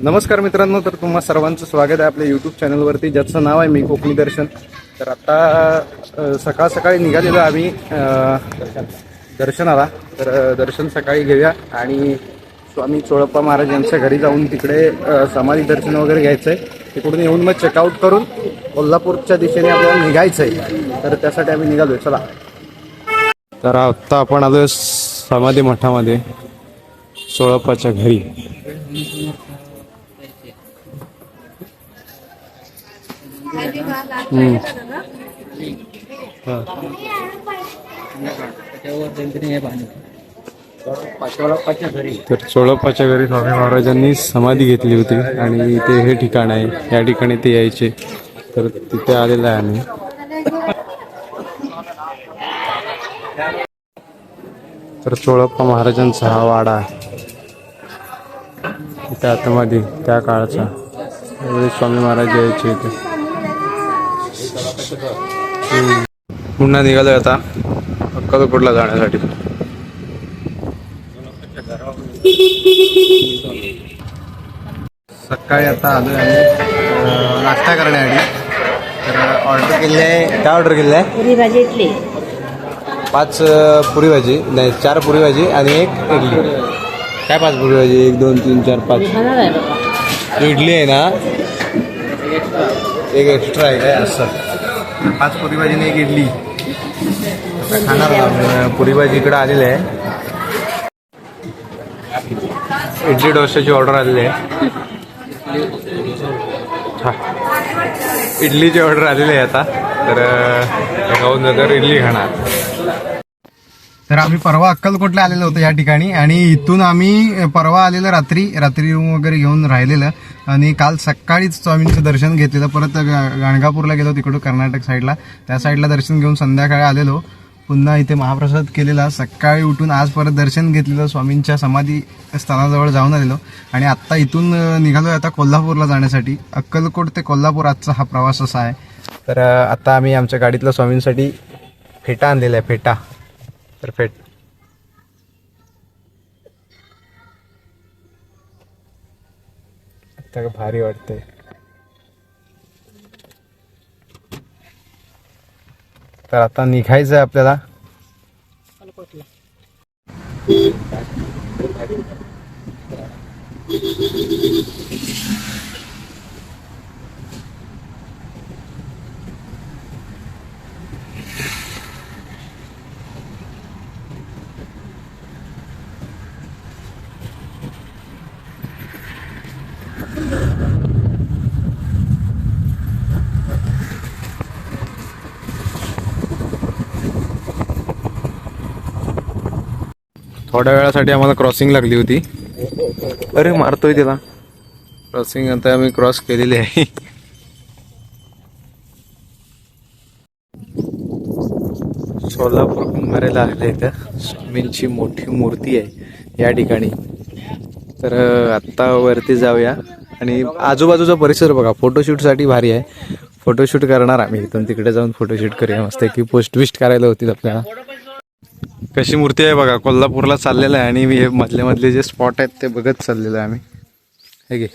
नमस्कार मित्रांनो तर तुम्हा सर्वांचं स्वागत आहे आपल्या यूट्यूब चॅनलवरती ज्याचं नाव आहे मी कोकणी दर्शन. तर आता सकाळ सकाळी निघालेलो आम्ही दर्शनाला. तर दर्शन सकाळी घेऊया. आणि स्वामी चोळप्पा महाराज यांच्या घरी जाऊन तिकडे समाधी दर्शन वगैरे घ्यायचं आहे तिकडून येऊन मग चेकआउट करून कोल्हापूरच्या दिशेने आपल्याला निघायचं आहे तर त्यासाठी आम्ही निघालो चला. तर आत्ता आपण आलो समाधी मठामध्ये सोळप्पाच्या घरी. तर चोळप्पाच्या घरी स्वामी महाराजांनी समाधी घेतली होती आणि इथे हे ठिकाण आहे. या ठिकाणी ते यायचे. तर तिथे आलेलं आहे आम्ही. तर चोळप्पा महाराजांचा हा वाडा आहे. इथे आतमध्ये त्या काळाचा. स्वामी महाराज यायचे इथे. पुन्हा निघालोय आता. अक्कलकोटला जाण्यासाठी सकाळी आता आलोय आम्ही. नाश्ता करण्यासाठी. तर ऑर्डर केली आहे. काय ऑर्डर केलं आहे? पुरी भाजी इडली. पाच पुरी भाजी नाही चार पुरी भाजी आणि एक इडली. काय पाच पुरी भाजी एक दोन तीन चार पाच. इडली आहे ना? एक एक्स्ट्रा आहे काय? असं. पाच पुरी भाजी नाही घेतली. इडली खाणार पुरी भाजी इकडे आलेली आहे. इडली डोश्याची ऑर्डर आलेली आहे. इडलीची ऑर्डर आलेली आहे आता. तर अ, खाऊन नंतर इडली खाणार. तर आम्ही परवा अक्कलकोटला आलेलो होतो या ठिकाणी आणि इथून आम्ही परवा आलेलं रात्री रात्री रूम वगैरे घेऊन राहिलेलं आणि काल सकाळीच स्वामींचं दर्शन घेतलेलं. परत गाणगापूरला गेलो तिकडून कर्नाटक साईडला. त्या साईडला दर्शन घेऊन संध्याकाळी आलेलो. पुन्हा इथे महाप्रसाद केलेला. सकाळी उठून आज परत दर्शन घेतलेलं स्वामींच्या समाधी स्थानाजवळ जाऊन आलेलो. आणि आत्ता इथून निघालो निघालोय आता कोल्हापूरला जाण्यासाठी. अक्कलकोट ते कोल्हापूर आजचा हा प्रवास असा आहे. तर आत्ता आम्ही आमच्या गाडीतला स्वामींसाठी फेटा आणलेला आहे फेटा. परफेक्ट आता भारी वाटते तर आता निघायचं आहे आपल्याला. थोड्या वेळासाठी आम्हाला क्रॉसिंग लागली होती. अरे मारतोय त्याला. क्रॉसिंग आता आम्ही क्रॉस केलेली आहे. सोलापूर कुंभारेला आलेलं इथं. स्वामींची मोठी मूर्ती आहे या ठिकाणी. तर आत्ता वरती जाऊया. आणि आजूबाजूचा परिसर बघा फोटोशूटसाठी भारी आहे. फोटोशूट करणार आम्ही. इथून तिकडे जाऊन फोटोशूट करूया. मस्त की पोस्ट विस्ट करायला होती आपल्याला. कशी मूर्ती आहे बघा कोल्हापूरला चाललेलं आहे आणि मी हे मधले मधले जे स्पॉट आहेत ते बघत चाललेलं आहे आम्ही. हे घे.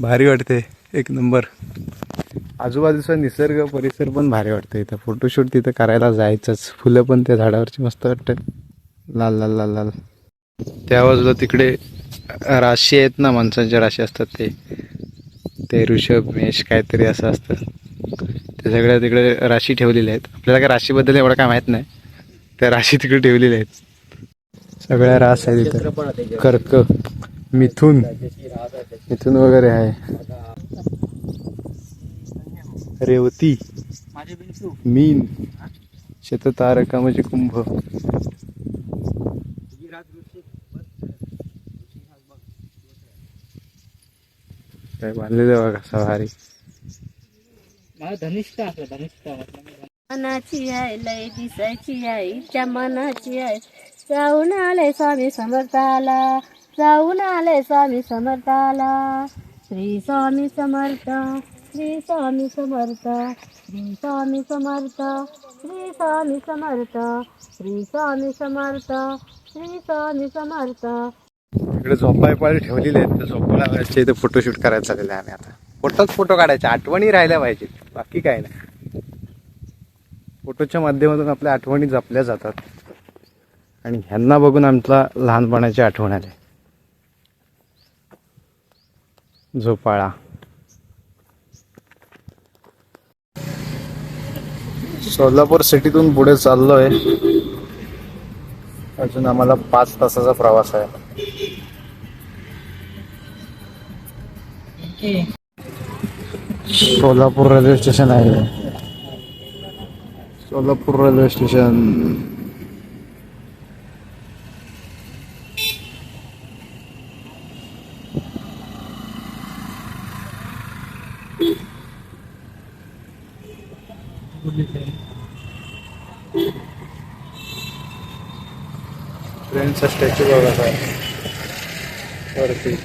भारी वाटते एक नंबर. आजूबाजूचा निसर्ग परिसर पण भारी वाटतं इथं. फोटोशूट तिथं करायला जायचंच. फुलं पण त्या झाडावरची मस्त वाटतात. लाल लाल लाल लाल. त्या बाजूला तिकडे राशी आहेत ना माणसांच्या राशी असतात ते. ते ऋषभ मेष काहीतरी असं असतं. ते सगळ्या तिकडे राशी ठेवलेल्या आहेत. आपल्याला काय राशीबद्दल एवढं काय माहीत नाही. त्या राशी तिकडे ठेवलेल्या आहेत. सगळ्या रास आहेत इथं. कर्क मिथून. मिथून वगैरे आहे. रेवती. मीन. शततारका म्हणजे कुंभ. काय बांधलेलं बघा सवारी. धनिष्ठ असलं धनिष्ठ मनाची आहे लय दिसायची आहे इच्छा मनाची आहे जाऊन आले स्वामी समर्थाला जाऊन आले स्वामी समर्थाला. श्री स्वामी समर्थ श्री स्वामी समर्थ श्री स्वामी समर्थ श्री स्वामी समर्थ श्री स्वामी समर्थ श्री स्वामी समर्थ. इकडे झोपायपाळी ठेवलेले आहेत त्या झोपाळ्याच्या इथे फोटोशूट करायला चाललेलं आहे आम्ही आता. फोटोच फोटो काढायचे आठवणी राहिल्या पाहिजेत बाकी काय नाही. फोटोच्या माध्यमातून आपल्या आठवणी जपल्या जातात. आणि ह्यांना बघून आमचा लहानपणाची आठवण आली. झोपाळा. सोलापूर सिटीतून पुढे चाललोय. अजून आम्हाला पाच तासाचा प्रवास आहे. सोलापूर रेल्वे स्टेशन आहे. Solapur railway station. ट्रेनचा स्टॅच्यू आहे वरती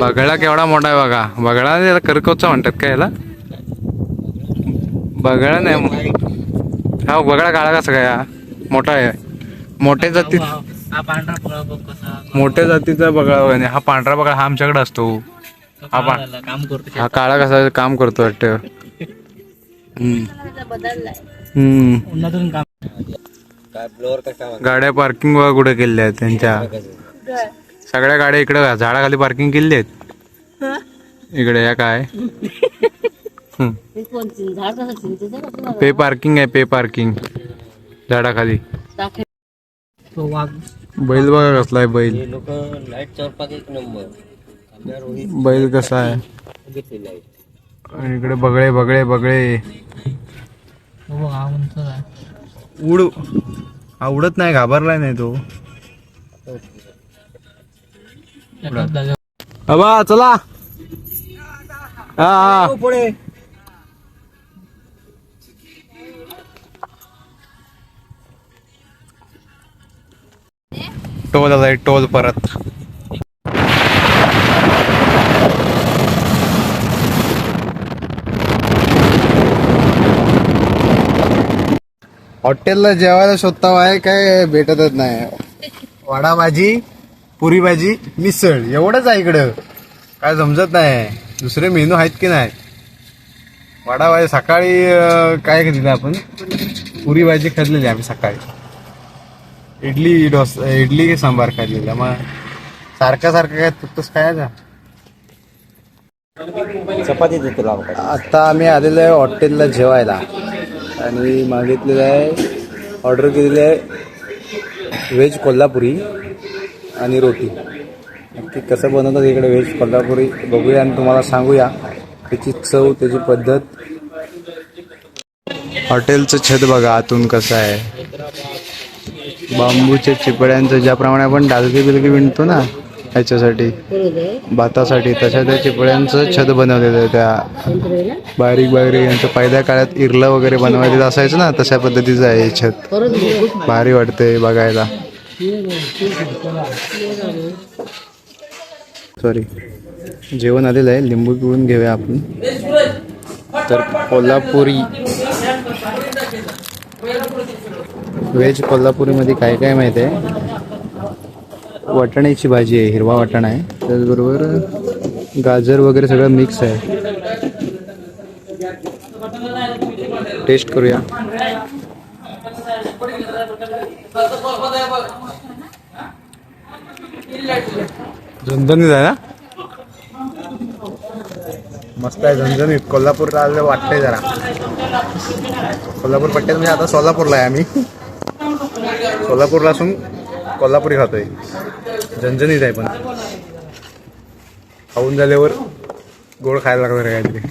बगळा केवढा मोठा आहे बघा. बगळा याला करकवचा म्हणतात का याला? बगळा नाही. हा बगळा काळा कसा काय हा? मोठा आहे. मोठ्या जाती हा पांढरा फळ बघ कसा मोठ्या जातीचा बगळा बघा. आणि हा पांढरा बगळा हा आमच्याकडे असतो. हा पा झाला, काम करतो हा काळा कसा काम करतो वाटतं. हम्म. बदललाय हम्म. उन्हातून काम गाड्या पार्किंग बघा कुठे केल्या आहेत त्यांच्या. सगळ्या गाड्या इकडे झाडाखाली पार्किंग केली आहेत इकडे या काय. हे. पे पार्किंग आहे पे पार्किंग झाडाखाली. बैल बघा कसला आहे बैल. लोक लाइट चौपात एक नंबर बैल कसा आहे? आणि इकडे बगळे बगळे बगळे. उड. आवडत नाही घाबरलाय नाही तो. बाबा अबा चला. हा हा. पुढे टोल आलाय टोल परत. हॉटेलला जेवायला शोधता आहे काय भेटतच नाही. वडा भाजी पुरी भाजी मिसळ एवढंच आहे इकडं. काय समजत नाही. दुसरे मेनू आहेत की नाही? वडा भाजी सकाळी काय दिलं आपण? पुरी भाजी खाल्लेली आम्ही सकाळी. इडली डोसा इडली सांबार खाल्लेला. मग सारखं सारखं काय तुकतच खायचा. चपाती देतो आता आम्ही आलेलो आहे हॉटेलला जेवायला. आणि मागितलेलं आहे ऑर्डर केलेली आहे व्हेज कोल्हापुरी. आणि रोटी. नक्की कसं बनवतात इकडे व्हेज कोल्हापुरी बघूया आणि तुम्हाला सांगूया त्याची चव त्याची पद्धत. हॉटेलचं छत बघा आतून कसं आहे. बांबूच्या चिपड्यांचं ज्याप्रमाणे आपण डालकी बिलकी विणतो ना ह्याच्यासाठी भातासाठी तशा त्या चिपळ्यांचं छत बनवलेलं आहे त्या. बारीक बारीक यांचं पहिल्या काळात इरलं वगैरे बनवायचं असायचं ना तशा पद्धतीचं आहे हे छत. भारी वाटते बघायला. सॉरी जेवण आलेलं आहे लिंबू पिळून घेऊया आपण. तर कोल्हापुरी व्हेज कोल्हापुरीमध्ये काय काय माहीत आहे? वाटाण्याची भाजी आहे हिरवा वाटाणा आहे. त्याचबरोबर गाजर वगैरे सगळं मिक्स आहे. टेस्ट करूया. झणझणीत आहे ना? मस्त आहे झणझणीत. कोल्हापूरला आलेलं वाटतंय जरा. कोल्हापूर पट्ट्यात म्हणजे आता सोलापूरला आहे आम्ही. सोलापूरला असून कोल्हापुरी खातोय. झणझणीत आहे पण. खाऊन झाल्यावर गोड खायला लागणार आहे काहीतरी.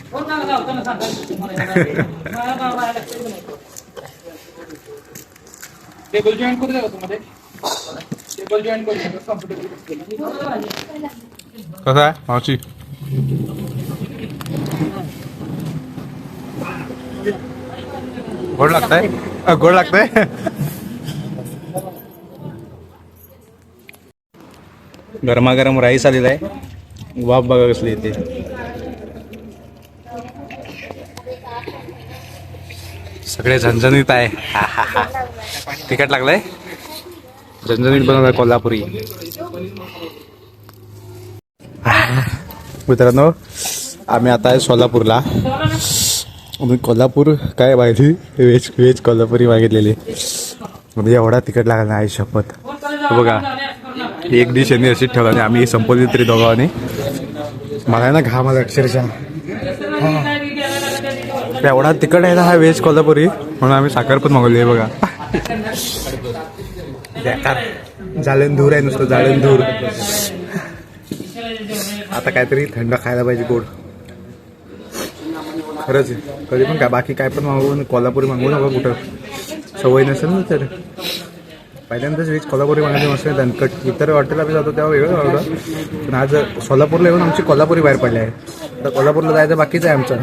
कसं आहे मावशी? गोड लागतंय? अ, गोड लागतंय? गरमागरम राईस आलेला आहे. वाफ बघा कसली येते. सगळे झणझणीत आहे. तिखट लागलंय? झणझणीत बनवलाय कोल्हापुरी मित्रांनो आम्ही आता आहे सोलापूरला कोल्हापूर काय माहिती व्हेज व्हेज कोल्हापुरी मागितलेली म्हणजे एवढा तिकट लागला नाही शपथ हे बघा एक डिश यांनी अशीच ठेवला आणि आम्ही संपवली तरी दोघांनी मला आहे ना घाम आला अक्षरशः. एवढा तिकट आहे ना हा व्हेज कोल्हापुरी म्हणून आम्ही साखर पण मागवली आहे बघा बेकार जाळण आहे नुसतं जाळणधूर आता काहीतरी थंड खायला पाहिजे गोड. खरंच आहे. कधी पण काय बाकी काय पण मागवून कोल्हापुरी मागवू नका कुठं. सवय नसेल ना तर. पहिल्यांदाच वीज कोल्हापुरी मागायची मस्त दणकट इतर हॉटेलला बी जातो तेव्हा वेगळं आवडतं पण आज सोलापूरला येऊन आमची कोल्हापुरी बाहेर पडली आहे. तर कोल्हापूरला जायचं बाकीच आहे आमचं.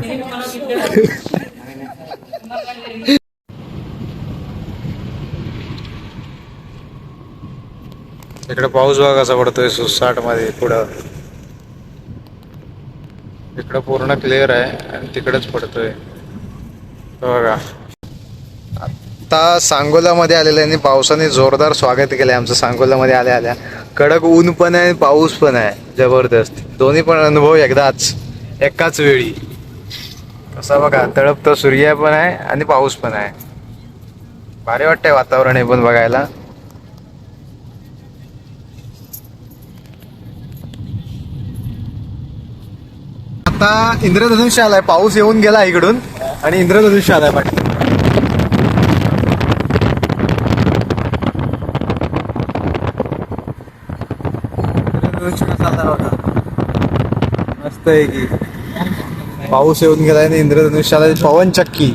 इकडे पाऊस बघा कसा पडतोय सुसाटमध्ये पुढं. इकडं पूर्ण क्लिअर आहे आणि तिकडंच पडतोय. बघा. आता सांगोलामध्ये आलेलं आहे आणि पावसाने जोरदार स्वागत केलंय आमचं सांगोलामध्ये आल्या आल्या. कडक ऊन पण आहे पाऊस पण आहे. जबरदस्त. दोन्ही पण अनुभव एकदाच. एकाच वेळी. कसा बघा तळपतं सूर्य पण आहे आणि पाऊस पण आहे. भारी वाटतंय वातावरण हे पण बघायला. आता इंद्रधनुष्य आलाय. पाऊस येऊन गेला इकडून आणि इंद्रधनुष्य आलाय पाठी. मस्त आहे की. पाऊस येऊन गेलाय आणि इंद्रधनुष्य आलाय. पवन चक्की.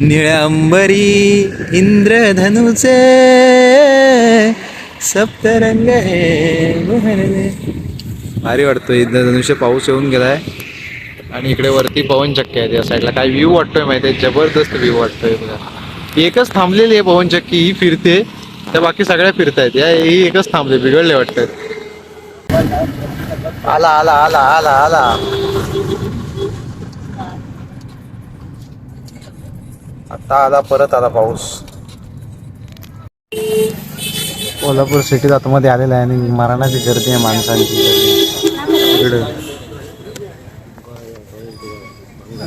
निळंबरी अंबरी इंद्रधनुचे सप्तरंग हे भारी वाटतं. धनुष्य पाऊस येऊन गेलाय. आणि इकडे वरती पवन चक्की आहे त्या साईडला. काय व्ह्यू वाटतोय माहितीये जबरदस्त व्ह्यू वाटतोय बघा. एकच थांबलेली आहे पवन चक्की. ही फिरते. त्या बाकी सगळ्या फिरतायत. या ही एकच थांबले. बिघडले वाटतात आला आला आला आला आला. आता आला परत आला पाऊस. कोल्हापूर सिटीत आतमध्ये आलेला आहे आणि मराणाची गर्दी आहे माणसांची. इकडे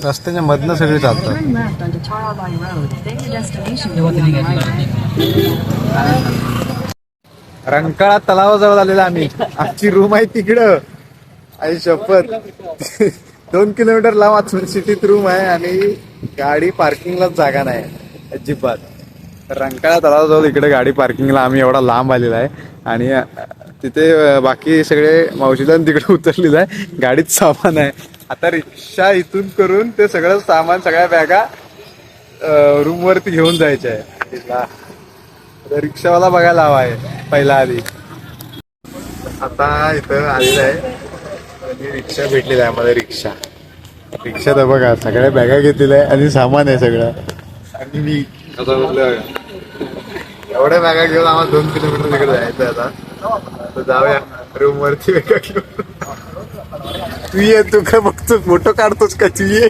रस्त्याच्या मधनं सगळी चालतात. रंकाळा तलावाजवळ आलेला आम्ही. आमची रूम आहे तिकडं. आई शपथ. दोन किलोमीटर लांब आजून सिटीत रूम आहे आणि गाडी पार्किंगलाच जागा नाही. अजिबात. रंकाळा तलावाजवळ इकडे गाडी पार्किंगला आम्ही एवढा लांब आलेला आहे. आणि तिथे बाकी सगळे मावशीला तिकडे उतरलेलं आहे. गाडीत सामान आहे. आता रिक्षा इथून करून ते सगळं सामान सगळ्या बॅगा रूम वरती घेऊन जायचे आहे. तिथला. आता रिक्षावाला बघायला हवा आहे पहिला आधी. आता इथं आलेलं आहे. आणि रिक्षा भेटलेली आहे आम्हाला रिक्षा. रिक्षा तर बघा सगळ्या बॅगा घेतलेल्या आहे आणि सामान आहे सगळं. आणि मी आता एवढ्या बॅगा घेऊन आम्हाला दोन किलोमीटर तिकडे जायचं आता. तर जाऊया. रूम वरती वेगळा घेऊन तू ये तू काय बघतो फोटो काढतोस का? तू ये.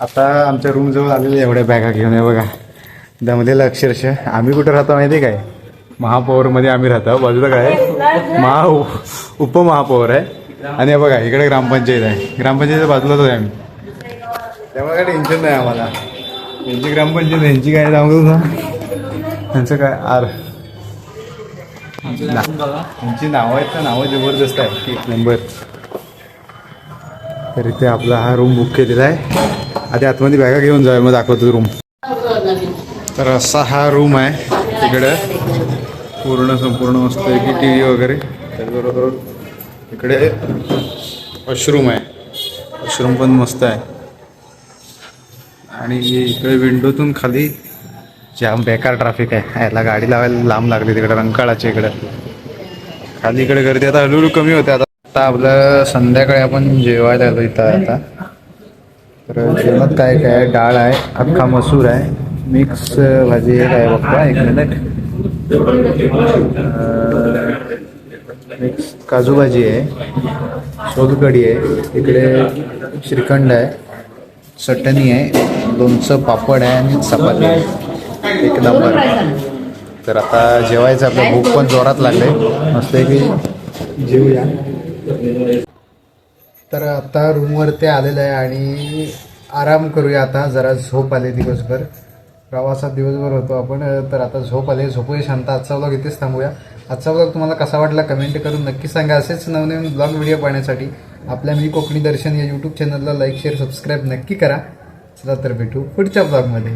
आता आमच्या रूम जवळ आलेले एवढ्या बॅगा घेऊन आहे बघा. दमलेलं अक्षरशः. आम्ही कुठे राहतो माहिती आहे काय? महापौरमध्ये आम्ही राहतो. बाजूला काय महा उपमहापौर आहे. आणि बघा इकडे ग्रामपंचायत आहे. ग्रामपंचायतीच्या बाजूलाच आहे आम्ही. त्यामुळे काय टेन्शन नाही आम्हाला. यांची ग्रामपंचायत यांची काय सांगू ना त्यांचं काय आर? त्यांची नावं आहेत ना नावं जबरदस्त आहे एक नंबर. तर इथे आपला हा रूम बुक केलेला आहे. आधी आतमध्ये बॅगा घेऊन जाऊया मग दाखवतो रूम तर असा हा रूम आहे तिकडे. पूर्ण संपूर्ण मस्त आहे की टी व्ही वगैरे. त्याचबरोबर इकडे वॉशरूम आहे. वॉशरूम पण मस्त आहे. आणि इकडे विंडोतून खाली जाम बेकार ट्रॅफिक आहे. याला गाडी लावायला लांब लागली तिकडे रंकाळाच्या इकडे. खाली इकडे गर्दी आता हळूहळू कमी होते. आता आता आपलं संध्याकाळी आपण जेवायला आलो इथं आता. तर जेवणात काय काय डाळ आहे अख्खा मसूर आहे मिक्स भाजी एक आहे बघा एक मिनिट मिक्स काजू भाजी आहे सोलकढी आहे इकडे श्रीखंड आहे चटणी आहे लोणचं पापड आहे आणि चपाती आहे. एक नंबर. तर आता जेवायचं आपलं भूक पण जोरात लागले. मस्त की जेवूया. तर आता रूमवरती आलेलं आहे आणि आराम करूया आता. जरा झोप आले दिवसभर. प्रवासात दिवसभर होतो आपण. तर आता झोप आले. झोपूया शांत. आजचा ब्लॉग इथेच थांबूया. आजचा ब्लॉग तुम्हाला कसा वाटला कमेंट करून नक्की सांगा. असेच नवनवीन ब्लॉग व्हिडिओ पाहण्यासाठी आपल्या मी कोकणी दर्शन या यूट्यूब चॅनलला लाईक शेअर सबस्क्राईब नक्की करा. चला तर भेटू पुढच्या ब्लॉगमध्ये